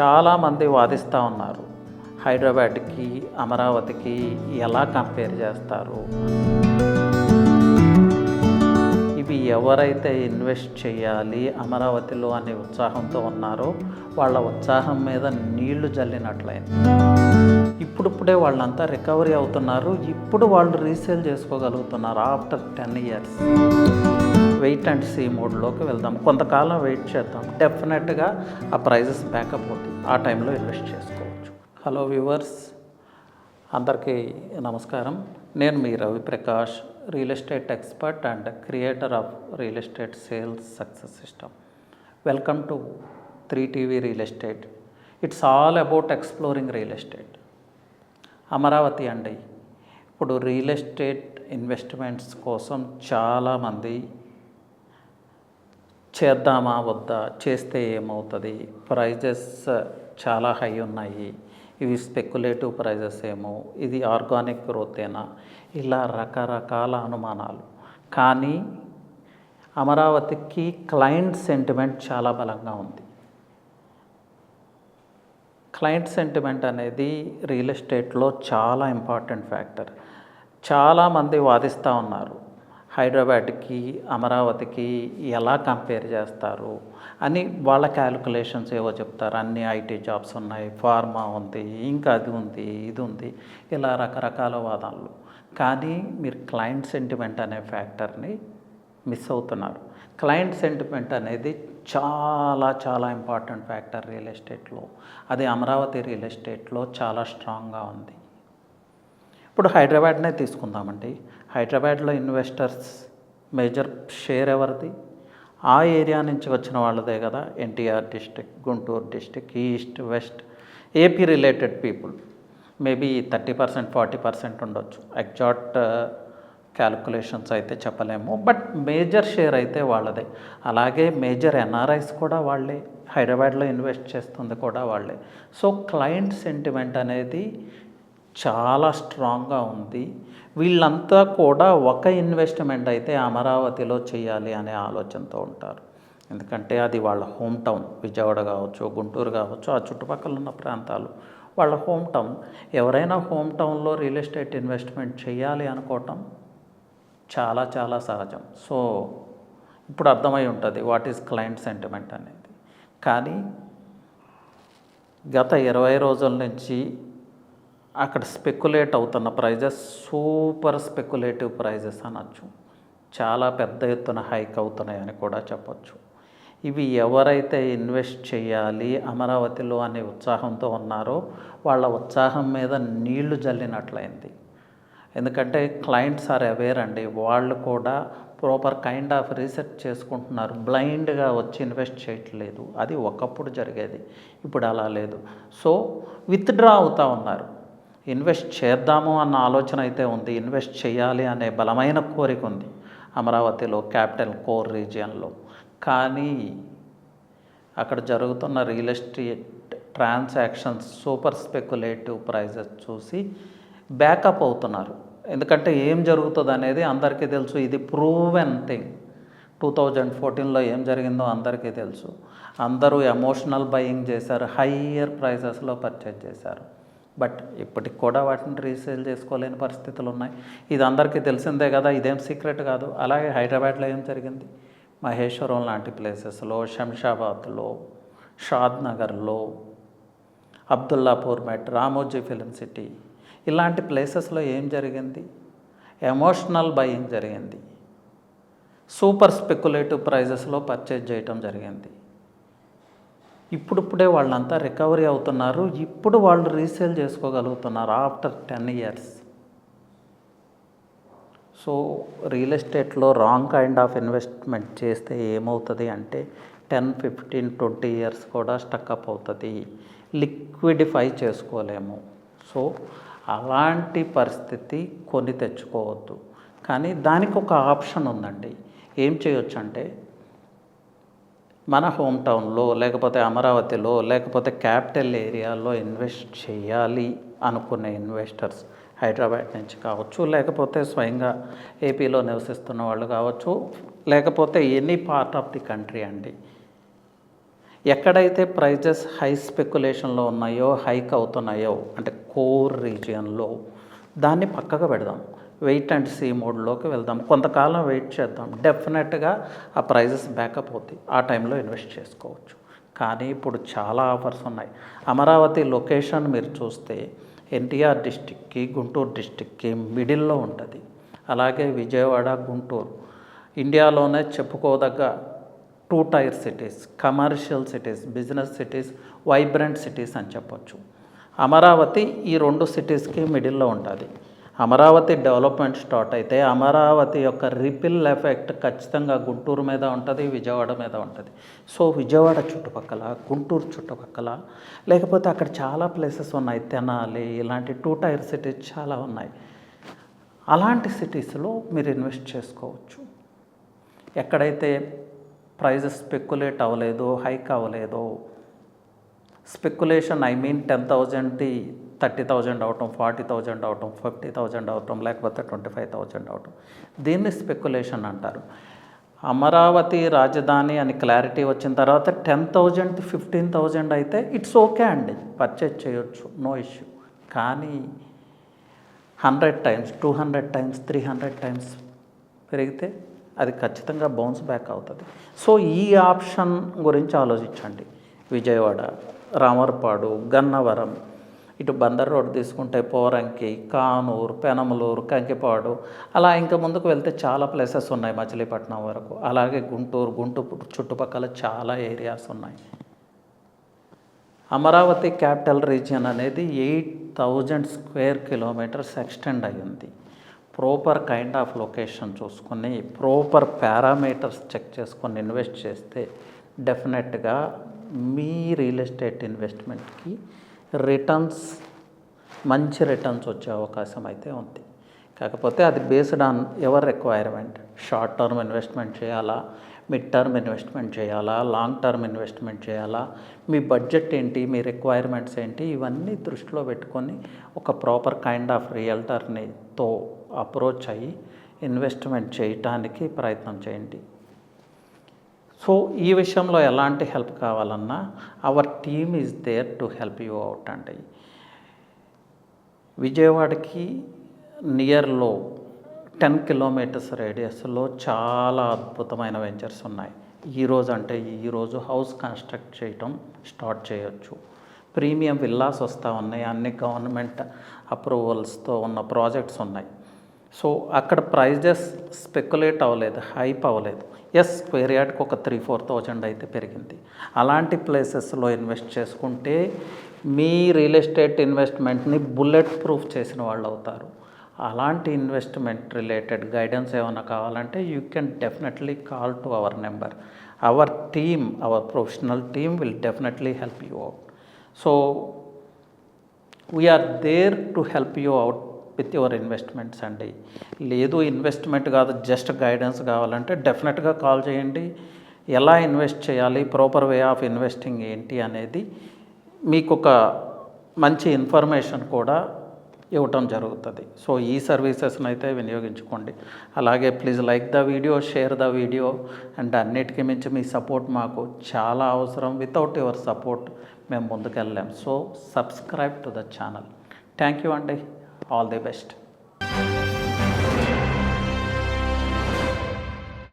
చాలామంది వాదిస్తూ ఉన్నారు. హైదరాబాద్కి అమరావతికి ఎలా కంపేర్ చేస్తారు? ఇవి ఎవరైతే ఇన్వెస్ట్ చేయాలి అమరావతిలో అనే ఉత్సాహంతో ఉన్నారో వాళ్ళ ఉత్సాహం మీద నీళ్ళు జల్లినట్లయింది. ఇప్పుడిప్పుడే వాళ్ళంతా రికవరీ అవుతున్నారు. ఇప్పుడు వాళ్ళు resale చేసుకోగలుగుతున్నారు after ten years wait and see మోడ్లోకి వెళ్దాం. కొంతకాలం వెయిట్ చేద్దాం. డెఫినెట్గా ఆ ప్రైజెస్ బ్యాకప్ అవుతుంది ఆ టైంలో ఇన్వెస్ట్ చేసుకోవచ్చు. హలో వ్యూవర్స్ అందరికీ నమస్కారం. నేను మీ Ravi Prakash real estate expert and creator of real estate sales success system welcome to three TV real estate it's all about exploring real estate Amaravati అండి. ఇప్పుడు real estate investments కోసం చాలామంది చేద్దామా వద్దా చేస్తే ఏమవుతుంది? ప్రైజెస్ చాలా హై ఉన్నాయి. ఇవి స్పెక్యులేటివ్ ప్రైజెస్ ఏమో. ఇది ఆర్గానిక్ గ్రోతేనా? ఇలా రకరకాల అనుమానాలు. కానీ అమరావతికి క్లయింట్ సెంటిమెంట్ చాలా బలంగా ఉంది. క్లయింట్ సెంటిమెంట్ అనేది రియల్ ఎస్టేట్లో చాలా ఇంపార్టెంట్ ఫ్యాక్టర్. చాలామంది వాదిస్తూ ఉన్నారు. హైదరాబాద్కి అమరావతికి ఎలా కంపేర్ చేస్తారు? అని వాళ్ళ క్యాలిక్యులేషన్స్ ఏవో చెప్తారు. అన్ని ఐటీ జాబ్స్ ఉన్నాయి ఫార్మా ఉంది ఇంకా అది ఉంది ఇది ఉంది. ఇలా రకరకాల వాదనలు కానీ మీరు క్లయింట్ సెంటిమెంట్ అనే ఫ్యాక్టర్ని మిస్ అవుతున్నారు. క్లయింట్ సెంటిమెంట్ అనేది చాలా చాలా ఇంపార్టెంట్ ఫ్యాక్టర్ రియల్ ఎస్టేట్లో. అది అమరావతి రియల్ ఎస్టేట్లో చాలా స్ట్రాంగ్గా ఉంది. ఇప్పుడు హైదరాబాద్నే తీసుకుందామండి. హైదరాబాద్లో ఇన్వెస్టర్స్ మేజర్ షేర్ ఎవరిది? ఆ ఏరియా నుంచి వచ్చిన వాళ్ళదే కదా NTR district Guntur district east west AP related people. Maybe thirty percent forty percent ఉండొచ్చు. ఎగ్జాక్ట్ క్యాలిక్యులేషన్స్ అయితే చెప్పలేము. బట్ మేజర్ షేర్ అయితే వాళ్ళదే. అలాగే మేజర్ ఎన్ఆర్ఐస్ కూడా వాళ్ళే. హైదరాబాద్లో ఇన్వెస్ట్ చేస్తుంది కూడా వాళ్ళే. సో క్లయింట్ సెంటిమెంట్ అనేది చాలా స్ట్రాంగ్గా ఉంది. వీళ్ళంతా కూడా ఒక ఇన్వెస్ట్మెంట్ అయితే అమరావతిలో చేయాలి అనే ఆలోచనతో ఉంటారు. ఎందుకంటే అది వాళ్ళ హోమ్ టౌన్. విజయవాడ కావచ్చు గుంటూరు కావచ్చు ఆ చుట్టుపక్కల ఉన్న ప్రాంతాలు వాళ్ళ హోమ్ టౌన్. ఎవరైనా హోమ్ టౌన్లో రియల్ ఎస్టేట్ ఇన్వెస్ట్మెంట్ చేయాలి అనుకోవటం చాలా చాలా సహజం. సో ఇప్పుడు అర్థమై ఉంటుంది వాట్ ఈస్ క్లయింట్ సెంటిమెంట్ అనేది. కానీ గత ఇరవై రోజుల నుంచి అక్కడ స్పెక్యులేట్ అవుతున్న ప్రైజెస్ సూపర్ స్పెక్యులేటివ్ ప్రైజెస్ అనొచ్చు. చాలా పెద్ద ఎత్తున హైక్ అవుతున్నాయని కూడా చెప్పచ్చు. ఇవి ఎవరైతే ఇన్వెస్ట్ చేయాలి అమరావతిలో అనే ఉత్సాహంతో ఉన్నారో వాళ్ళ ఉత్సాహం మీద నీళ్ళు జల్లినట్లయింది. ఎందుకంటే క్లయింట్స్ ఆర్ అవేర్ అండి వాళ్ళు కూడా ప్రాపర్ కైండ్ ఆఫ్ రీసెర్చ్ చేసుకుంటున్నారు. బ్లైండ్గా వచ్చి ఇన్వెస్ట్ చేయట్లేదు. అది ఒకప్పుడు జరిగేది. ఇప్పుడు అలా లేదు. సో విత్డ్రా అవుతూ ఉన్నారు. ఇన్వెస్ట్ చేద్దాము అన్న ఆలోచన అయితే ఉంది. ఇన్వెస్ట్ చేయాలి అనే బలమైన కోరిక ఉంది అమరావతిలో క్యాపిటల్ కోర్ రీజియన్లో. కానీ అక్కడ జరుగుతున్న real estate transactions super speculative prices చూసి బ్యాకప్ అవుతున్నారు. ఎందుకంటే ఏం జరుగుతుంది అనేది అందరికీ తెలుసు. ఇది ప్రూవెన్ థింగ్. టూ థౌజండ్ ఫోర్టీన్లో ఏం జరిగిందో అందరికీ తెలుసు. అందరూ ఎమోషనల్ బయింగ్ చేశారు. హయ్యర్ ప్రైజెస్లో పర్చేజ్ చేశారు. బట్ ఇప్పటికి కూడా వాటిని రీసేల్ చేసుకోలేని పరిస్థితులు ఉన్నాయి. ఇది అందరికీ తెలిసిందే కదా ఇదేం సీక్రెట్ కాదు. అలాగే హైదరాబాద్లో ఏం జరిగింది? మహేశ్వరం లాంటి ప్లేసెస్లో శంషాబాద్లో షాద్ నగర్లో అబ్దుల్లాపూర్ మెట్ రామోజీ ఫిలిం సిటీ ఇలాంటి ప్లేసెస్లో ఏం జరిగింది? ఎమోషనల్ బయింగ్ జరిగింది. సూపర్ స్పెక్యులేటివ్ ప్రైజెస్లో పర్చేజ్ చేయటం జరిగింది. ఇప్పుడిప్పుడే వాళ్ళంతా రికవరీ అవుతున్నారు. ఇప్పుడు వాళ్ళు resale చేసుకోగలుగుతున్నారు after ten years. So real ఎస్టేట్లో రాంగ్ కైండ్ ఆఫ్ ఇన్వెస్ట్మెంట్ చేస్తే ఏమవుతుంది అంటే టెన్ ఫిఫ్టీన్ ట్వంటీ ఇయర్స్ కూడా స్టక్అప్ అవుతుంది. లిక్విడిఫై చేసుకోలేము. సో అలాంటి పరిస్థితి కొని తెచ్చుకోవద్దు. కానీ దానికి ఒక ఆప్షన్ ఉందండి. ఏం చేయొచ్చు అంటే మన హోమ్ టౌన్లో లేకపోతే అమరావతిలో లేకపోతే క్యాపిటల్ ఏరియాలో ఇన్వెస్ట్ చేయాలి అనుకునే ఇన్వెస్టర్స్ హైదరాబాద్ నుంచి కావచ్చు లేకపోతే స్వయంగా ఏపీలో నివసిస్తున్న వాళ్ళు కావచ్చు లేకపోతే any part of the country అండి. ఎక్కడైతే ప్రైజెస్ హై స్పెక్యులేషన్లో ఉన్నాయో హైక్ అవుతున్నాయో అంటే కోర్ రీజియన్లో దాన్ని పక్కకు పెడదాం. వెయిట్ అండ్ సీ మోడ్లోకి వెళ్దాం. కొంతకాలం వెయిట్ చేద్దాం. డెఫినెట్గా ఆ ప్రైజెస్ బ్యాకప్ అవుతాయి. ఆ టైంలో ఇన్వెస్ట్ చేసుకోవచ్చు. కానీ ఇప్పుడు చాలా ఆఫర్స్ ఉన్నాయి. అమరావతి లొకేషన్ మీరు చూస్తే ఎన్టీఆర్ డిస్టిక్కి గుంటూరు డిస్టిక్కి మిడిల్లో ఉంటుంది. అలాగే విజయవాడ గుంటూరు. ఇండియాలోనే చెప్పుకోదగ్గ two tier cities commercial cities business cities vibrant cities అని చెప్పొచ్చు. అమరావతి ఈ రెండు సిటీస్కి మిడిల్లో ఉంటుంది. అమరావతి డెవలప్మెంట్ స్టార్ట్ అయితే అమరావతి యొక్క రిపిల్ ఎఫెక్ట్ ఖచ్చితంగా గుంటూరు మీద ఉంటుంది విజయవాడ మీద ఉంటుంది. సో విజయవాడ చుట్టుపక్కల గుంటూరు చుట్టుపక్కల లేకపోతే అక్కడ చాలా ప్లేసెస్ ఉన్నాయి. తెనాలి ఇలాంటి టూ టైర్ సిటీస్ చాలా ఉన్నాయి. అలాంటి సిటీస్లో మీరు ఇన్వెస్ట్ చేసుకోవచ్చు. ఎక్కడైతే ప్రైజెస్ స్పెక్యులేట్ అవ్వలేదో హైక్ అవ్వలేదు స్పెక్యులేషన్ ఐ మీన్ టెన్ థౌజండ్ది థర్టీ థౌజండ్ అవటం ఫార్టీ థౌజండ్ అవటం ఫిఫ్టీ థౌజండ్ అవటం లేకపోతే ట్వంటీ ఫైవ్ థౌజండ్ అవటం. దీన్ని స్పెక్యులేషన్ అంటారు. అమరావతి రాజధాని అని క్లారిటీ వచ్చిన తర్వాత టెన్ థౌజండ్ ఫిఫ్టీన్ థౌజండ్ అయితే ఇట్స్ ఓకే అండి. పర్చేజ్ చేయొచ్చు. నో ఇష్యూ కానీ hundred times two hundred times three hundred times పెరిగితే అది ఖచ్చితంగా బౌన్స్ బ్యాక్ అవుతుంది. సో ఈ ఆప్షన్ గురించి ఆలోచించండి. విజయవాడ రామర్పాడు గన్నవరం ఇటు బందర్ రోడ్ తీసుకుంటే పోరంకి కానూరు పెనమలూరు కంకిపాడు అలా ఇంకా ముందుకు వెళ్తే చాలా ప్లేసెస్ ఉన్నాయి మచిలీపట్నం వరకు. అలాగే గుంటూరు గుంటూరు చుట్టుపక్కల చాలా ఏరియాస్ ఉన్నాయి. అమరావతి క్యాపిటల్ రీజియన్ అనేది eight thousand square kilometres extend అయ్యింది. ప్రాపర్ కైండ్ ఆఫ్ లొకేషన్ చూసుకొని ప్రాపర్ పారామీటర్స్ చెక్ చేసుకొని ఇన్వెస్ట్ చేస్తే డెఫినెట్గా మీ రియల్ ఎస్టేట్ ఇన్వెస్ట్మెంట్కి రిటర్న్స్ మంచి రిటర్న్స్ వచ్చే అవకాశం అయితే ఉంది. కాకపోతే అది based on ever requirement short term investment చేయాలా? మిడ్ టర్మ్ ఇన్వెస్ట్మెంట్ చేయాలా? లాంగ్ టర్మ్ ఇన్వెస్ట్మెంట్ చేయాలా? మీ బడ్జెట్ ఏంటి? మీ రిక్వైర్మెంట్స్ ఏంటి? ఇవన్నీ దృష్టిలో పెట్టుకొని ఒక ప్రాపర్ కైండ్ ఆఫ్ రియల్టర్నితో అప్రోచ్ అయ్యి ఇన్వెస్ట్మెంట్ చేయటానికి ప్రయత్నం చేయండి. సో ఈ విషయంలో ఎలాంటి హెల్ప్ కావాలన్నా our team is there to help you out అండి విజయవాడకి నియర్లో టెన్ కిలోమీటర్స్ రేడియస్లో చాలా అద్భుతమైన వెంచర్స్ ఉన్నాయి. ఈరోజు అంటే ఈరోజు హౌస్ కన్స్ట్రక్ట్ చేయటం స్టార్ట్ చేయొచ్చు. ప్రీమియం విల్లాస్ వస్తూ ఉన్నాయి. అన్ని గవర్నమెంట్ అప్రూవల్స్తో ఉన్న ప్రాజెక్ట్స్ ఉన్నాయి. సో అక్కడ ప్రైజెస్ స్పెక్యులేట్ అవ్వలేదు హైప్ అవ్వలేదు. ఎస్ స్క్వేర్ యార్డ్కి ఒక త్రీ ఫోర్ థౌజండ్ అయితే పెరిగింది. అలాంటి ప్లేసెస్లో ఇన్వెస్ట్ చేసుకుంటే మీ రియల్ ఎస్టేట్ ఇన్వెస్ట్మెంట్ని బుల్లెట్ ప్రూఫ్ చేసిన వాళ్ళు అవుతారు. అలాంటి ఇన్వెస్ట్మెంట్ రిలేటెడ్ గైడెన్స్ ఏమైనా కావాలంటే you can definitely call to our number. Our team our professional team will definitely help you out. So we are there to help you out with your investments అండి? లేదు investment కాదు just guidance కావాలంటే డెఫినెట్గా call చేయండి. ఎలా invest చేయాలి? Proper way of investing ఏంటి అనేది మీకు ఒక మంచి ఇన్ఫర్మేషన్ కూడా ఇవ్వటం జరుగుతుంది. సో ఈ సర్వీసెస్ని అయితే వినియోగించుకోండి. అలాగే please like the video share the video and అన్నిటికీ మించి మీ సపోర్ట్ మాకు చాలా అవసరం. వితౌట్ యువర్ సపోర్ట్ మేము ముందుకెళ్ళాం so subscribe to the channel thank you అండి. All the best